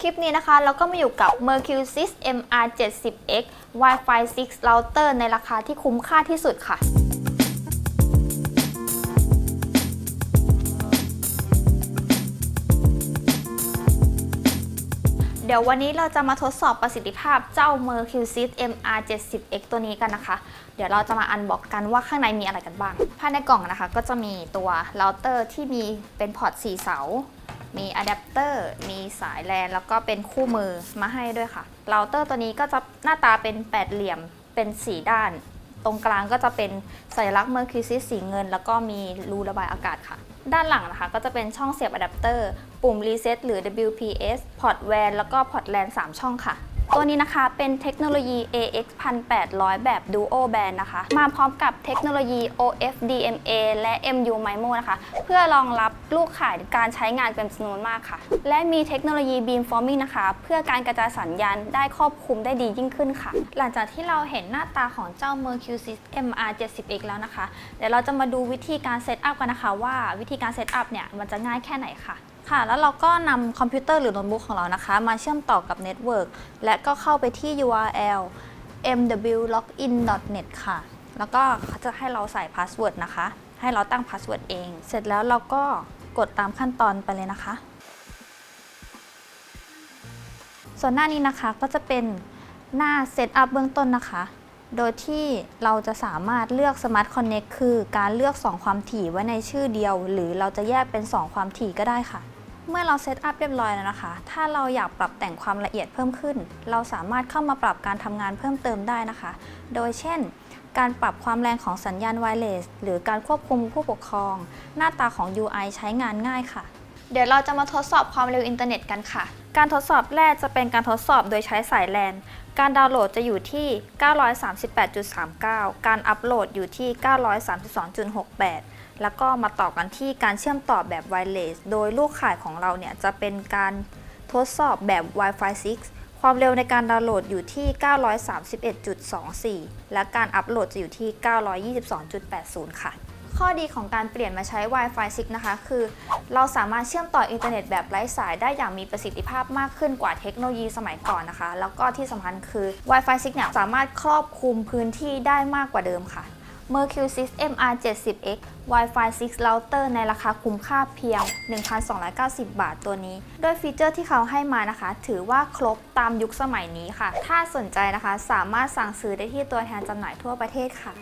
คลิปนี้นะคะ เราก็มาอยู่กับ Mercusys MR70X Wi-Fi 6 Router ในราคาที่คุ้มค่าที่สุดค่ะเดี๋ยววันนี้เราจะมาทดสอบประสิทธิภาพเจ้า Mercusys MR70X ตัวนี้กันนะคะ เดี๋ยวเราจะมาอันบอกกันว่าข้างในมีอะไรกันบ้าง ภายในกล่องนะคะ ก็จะมีตัวเราเตอร์ที่มีเป็นพอร์ต 4 เสา มีอะแดปเตอร์มีสายแลน แล้วก็เป็นคู่มือมาให้ด้วยค่ะเราเตอร์ตัวนี้ก็จะหน้าตาเป็นแปดเหลี่ยมเป็นสีด้าน ตรงกลางก็จะเป็นสัญลักษณ์เมอร์คิวซิสีเงิน แล้วก็มีรูระบายอากาศค่ะ ด้านหลังนะคะก็จะเป็นช่องเสียบอะแดปเตอร์ปุ่มรีเซ็ตหรือ WPS พอร์ตแวนแล้วก็พอร์ตแลน3ช่องค่ะ ตัวนี้นะคะเป็นเทคโนโลยี AX 1800 แบบ Duo Band นะคะ มาพร้อมกับเทคโนโลยี OFDMA และ MU MIMO นะคะ เพื่อรองรับลูกข่ายการใช้งานเป็นจำนวนมากค่ะ และมีเทคโนโลยี Beamforming นะคะ เพื่อการกระจายสัญญาณได้ครอบคลุมได้ดียิ่งขึ้นค่ะ หลังจากที่เราเห็นหน้าตาของเจ้า Mercusys MR70X แล้วนะคะ เดี๋ยวเราจะมาดูวิธีการเซตอัพกันนะคะ ว่าวิธีการเซตอัพเนี่ยมันจะง่ายแค่ไหนค่ะ ค่ะ แล้วเราก็นำคอมพิวเตอร์หรือโน้ตบุ๊กของเรานะคะ มาเชื่อมต่อกับเน็ตเวิร์กและก็เข้าไปที่ URL mwlogin.net ค่ะ แล้วก็เขาจะให้เราใส่พาสเวิร์ดนะคะ ให้เราตั้งพาสเวิร์ดเอง เสร็จแล้วเราก็กดตามขั้นตอนไปเลยนะคะ ส่วนหน้านี้นะคะก็จะเป็นหน้าเซตอัพเบื้องต้นนะคะ โดยที่เราจะสามารถเลือก Smart Connect คือการเลือก 2 ความถี่ไว้ในชื่อเดียว หรือเราจะแยกเป็น 2 ความถี่ก็ได้ค่ะ เมื่อเราเซตอัพเรียบร้อยแล้วนะคะ ถ้าเราอยากปรับแต่งความละเอียดเพิ่มขึ้น เราสามารถเข้ามาปรับการทำงานเพิ่มเติมได้นะคะ โดยเช่น การปรับความแรงของสัญญาณไวเลสหรือการควบคุมผู้ปกครอง หน้าตาของ UI ใช้งานง่ายค่ะ เดี๋ยวเราจะมาทดสอบความเร็วอินเทอร์เน็ตกันค่ะ การทดสอบแรกจะเป็นการทดสอบโดยใช้สายแลน การดาวน์โหลดจะอยู่ที่ 938.39 การอัปโหลดอยู่ที่ 932.68 แล้วก็มาต่อกันที่การเชื่อมต่อแบบไวเลสโดยลูกข่ายของเราเนี่ยจะเป็นการทดสอบแบบ Wi-Fi 6 ความเร็วในการดาวน์โหลดอยู่ที่ 931.24 และการอัปโหลดจะอยู่ที่ 922.80 ค่ะ ข้อดีของการเปลี่ยนมาใช้ Wi-Fi 6 นะคะ คือ เราสามารถเชื่อมต่ออินเทอร์เน็ตแบบไร้สายได้อย่างมีประสิทธิภาพมากขึ้นกว่าเทคโนโลยีสมัยก่อนนะคะ แล้วก็ที่สำคัญคือ Wi-Fi 6 เนี่ยสามารถครอบคลุมพื้นที่ได้มากกว่าเดิมค่ะ Mercury 6 MR70X Wi-Fi 6 Router ในราคาคุ้มค่าเพียง 1,290 บาทตัวนี้ โดยฟีเจอร์ที่เขาให้มานะคะ ถือว่าครบตามยุคสมัยนี้ค่ะ ถ้าสนใจนะคะ สามารถสั่งซื้อได้ที่ตัวแทนจำหน่ายทั่วประเทศค่ะ